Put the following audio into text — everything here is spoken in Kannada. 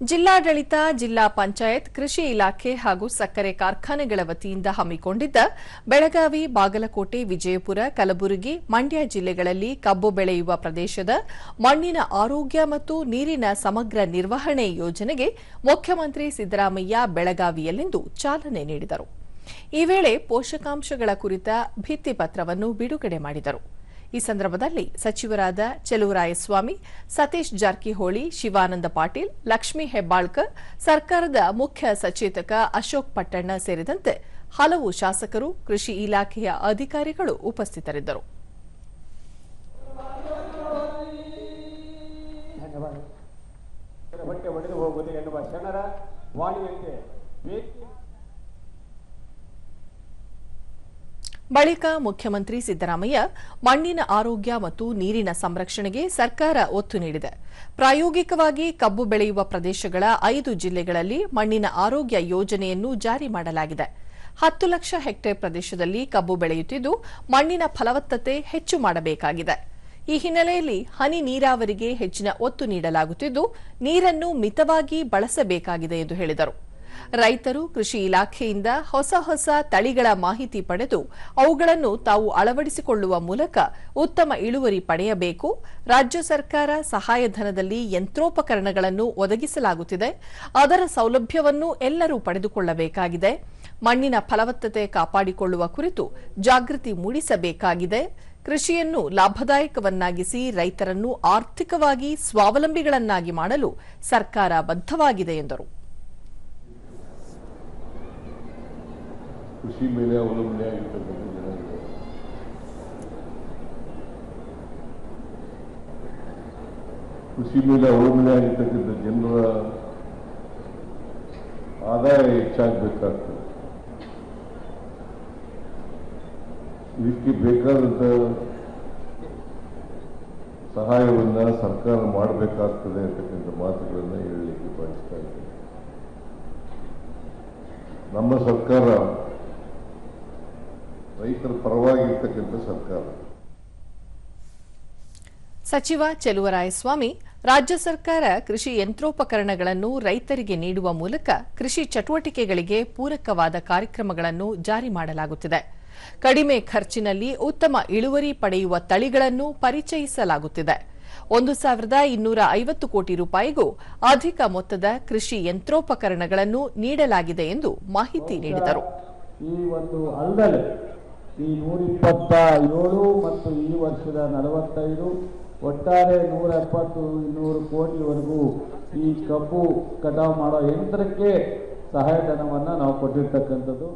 ಜಿಲ್ಲಾಡಳಿತ, ಜಿಲ್ಲಾ ಪಂಚಾಯತ್, ಕೃಷಿ ಇಲಾಖೆ ಹಾಗೂ ಸಕ್ಕರೆ ಕಾರ್ಖಾನೆಗಳ ವತಿಯಿಂದ ಹಮ್ಮಿಕೊಂಡಿದ್ದ ಬೆಳಗಾವಿ, ಬಾಗಲಕೋಟೆ, ವಿಜಯಪುರ, ಕಲಬುರಗಿ, ಮಂಡ್ಯ ಜಿಲ್ಲೆಗಳಲ್ಲಿ ಕಬ್ಬು ಬೆಳೆಯುವ ಪ್ರದೇಶದ ಮಣ್ಣಿನ ಆರೋಗ್ಯ ಮತ್ತು ನೀರಿನ ಸಮಗ್ರ ನಿರ್ವಹಣೆ ಯೋಜನೆಗೆ ಮುಖ್ಯಮಂತ್ರಿ ಸಿದ್ದರಾಮಯ್ಯ ಬೆಳಗಾವಿಯಲ್ಲಿಂದು ಚಾಲನೆ ನೀಡಿದರು. ಈ ವೇಳೆ ಪೋಷಕಾಂಶಗಳ ಕುರಿತ ಭಿತ್ತಿಪತ್ರವನ್ನು ಬಿಡುಗಡೆ ಮಾಡಿದರು. ಈ ಸಂದರ್ಭದಲ್ಲಿ ಸಚಿವರಾದ ಚೆಲುವರಾಯಸ್ವಾಮಿ ಸತೀಶ್ ಜಾರಕಿಹೊಳಿ, ಶಿವಾನಂದ ಪಾಟೀಲ್, ಲಕ್ಷ್ಮೀ ಹೆಬ್ಬಾಳ್ಕರ್, ಸರ್ಕಾರದ ಮುಖ್ಯ ಸಚೇತಕ ಅಶೋಕ್ ಪಟ್ಟಣ್ಣ ಸೇರಿದಂತೆ ಹಲವು ಶಾಸಕರು, ಕೃಷಿ ಇಲಾಖೆಯ ಅಧಿಕಾರಿಗಳು ಉಪಸ್ಥಿತರಿದ್ದರು. ಹೊಟ್ಟೆ ಒಡೆದು ಹೋಗುವುದು ಎನ್ನುವ ಜನರ ವಾಣಿಯಂತೆ ಬಳಿಕ ಮುಖ್ಯಮಂತ್ರಿ ಸಿದ್ದರಾಮಯ್ಯ ಮಣ್ಣಿನ ಆರೋಗ್ಯ ಮತ್ತು ನೀರಿನ ಸಂರಕ್ಷಣೆಗೆ ಸರ್ಕಾರ ಒತ್ತು ನೀಡಿದೆ. ಪ್ರಾಯೋಗಿಕವಾಗಿ ಕಬ್ಬು ಬೆಳೆಯುವ ಪ್ರದೇಶಗಳ ಐದು ಜಿಲ್ಲೆಗಳಲ್ಲಿ ಮಣ್ಣಿನ ಆರೋಗ್ಯ ಯೋಜನೆಯನ್ನು ಜಾರಿ ಮಾಡಲಾಗಿದೆ. ಹತ್ತು ಲಕ್ಷ ಹೆಕ್ಟೇರ್ ಪ್ರದೇಶದಲ್ಲಿ ಕಬ್ಬು ಬೆಳೆಯುತ್ತಿದ್ದು, ಮಣ್ಣಿನ ಫಲವತ್ತತೆ ಹೆಚ್ಚು ಮಾಡಬೇಕಾಗಿದೆ. ಈ ಹಿನ್ನೆಲೆಯಲ್ಲಿ ಹನಿ ನೀರಾವರಿಗೆ ಹೆಚ್ಚಿನ ಒತ್ತು ನೀಡಲಾಗುತ್ತಿದ್ದು, ನೀರನ್ನು ಮಿತವಾಗಿ ಬಳಸಬೇಕಾಗಿದೆ ಎಂದು ಹೇಳಿದರು. ರೈತರು ಕೃಷಿ ಇಲಾಖೆಯಿಂದ ಹೊಸ ಹೊಸ ತಳಿಗಳ ಮಾಹಿತಿ ಪಡೆದು ಅವುಗಳನ್ನು ತಾವು ಅಳವಡಿಸಿಕೊಳ್ಳುವ ಮೂಲಕ ಉತ್ತಮ ಇಳುವರಿ ಪಡೆಯಬೇಕು. ರಾಜ್ಯ ಸರ್ಕಾರ ಸಹಾಯಧನದಲ್ಲಿ ಯಂತ್ರೋಪಕರಣಗಳನ್ನು ಒದಗಿಸಲಾಗುತ್ತಿದೆ. ಅದರ ಸೌಲಭ್ಯವನ್ನು ಎಲ್ಲರೂ ಪಡೆದುಕೊಳ್ಳಬೇಕಾಗಿದೆ. ಮಣ್ಣಿನ ಫಲವತ್ತತೆ ಕಾಪಾಡಿಕೊಳ್ಳುವ ಕುರಿತು ಜಾಗೃತಿ ಮೂಡಿಸಬೇಕಾಗಿದೆ. ಕೃಷಿಯನ್ನು ಲಾಭದಾಯಕವನ್ನಾಗಿಸಿ ರೈತರನ್ನು ಆರ್ಥಿಕವಾಗಿ ಸ್ವಾವಲಂಬಿಗಳನ್ನಾಗಿ ಮಾಡಲು ಸರ್ಕಾರ ಬದ್ಧವಾಗಿದೆ ಎಂದರು. ಕೃಷಿ ಮೇಲೆ ಅವಲಂಬನೆ ಆಗಿರ್ತಕ್ಕಂಥ ಜನಾಂಗ ಕೃಷಿ ಮೇಲೆ ಅವಲಂಬನೆ ಆಗಿರ್ತಕ್ಕಂಥ ಜನರ ಆದಾಯ ಹೆಚ್ಚಾಗಬೇಕಾಗ್ತದೆ. ಇದಕ್ಕೆ ಬೇಕಾದಂಥ ಸಹಾಯವನ್ನ ಸರ್ಕಾರ ಮಾಡಬೇಕಾಗ್ತದೆ ಅಂತಕ್ಕಂಥ ಮಾತುಗಳನ್ನ ಹೇಳಲಿಕ್ಕೆ ಬಯಸ್ತಾ ಇದ್ದೇನೆ. ನಮ್ಮ ಸರ್ಕಾರ ರೈತರ ಪರವಾಗಿರ್ತಕ್ಕಂಥ ಸರ್ಕಾರ. ಸಚಿವ ಚೆಲುವರಾಯಸ್ವಾಮಿ ರಾಜ್ಯ ಸರ್ಕಾರ ಕೃಷಿ ಯಂತ್ರೋಪಕರಣಗಳನ್ನು ರೈತರಿಗೆ ನೀಡುವ ಮೂಲಕ ಕೃಷಿ ಚಟುವಟಿಕೆಗಳಿಗೆ ಪೂರಕವಾದ ಕಾರ್ಯಕ್ರಮಗಳನ್ನು ಜಾರಿ ಮಾಡಲಾಗುತ್ತಿದೆ. ಕಡಿಮೆ ಖರ್ಚಿನಲ್ಲಿ ಉತ್ತಮ ಇಳುವರಿ ಪಡೆಯುವ ತಳಿಗಳನ್ನು ಪರಿಚಯಿಸಲಾಗುತ್ತಿದೆ. ಒಂದು ಸಾವಿರದ ಇನ್ನೂರ ಐವತ್ತು ಕೋಟಿ ರೂಪಾಯಿಗೂ ಅಧಿಕ ಮೊತ್ತದ ಕೃಷಿ ಯಂತ್ರೋಪಕರಣಗಳನ್ನು ನೀಡಲಾಗಿದೆ ಎಂದು ಮಾಹಿತಿ ನೀಡಿದರು. ಈ ಒಂದು ಅಲ್ಲದೆ ಈ ನೂರ ಇಪ್ಪತ್ತ ಏಳು ಮತ್ತು ಈ ವರ್ಷದ ನಲವತ್ತೈದು ಒಟ್ಟಾರೆ ನೂರ ಎಪ್ಪತ್ತು ಇನ್ನೂರು ಕೋಟಿವರೆಗೂ ಈ ಕಬ್ಬು ಕಟಾವು ಮಾಡೋ ಯಂತ್ರಕ್ಕೆ ಸಹಾಯಧನವನ್ನು ನಾವು ಕೊಟ್ಟಿರ್ತಕ್ಕಂಥದ್ದು.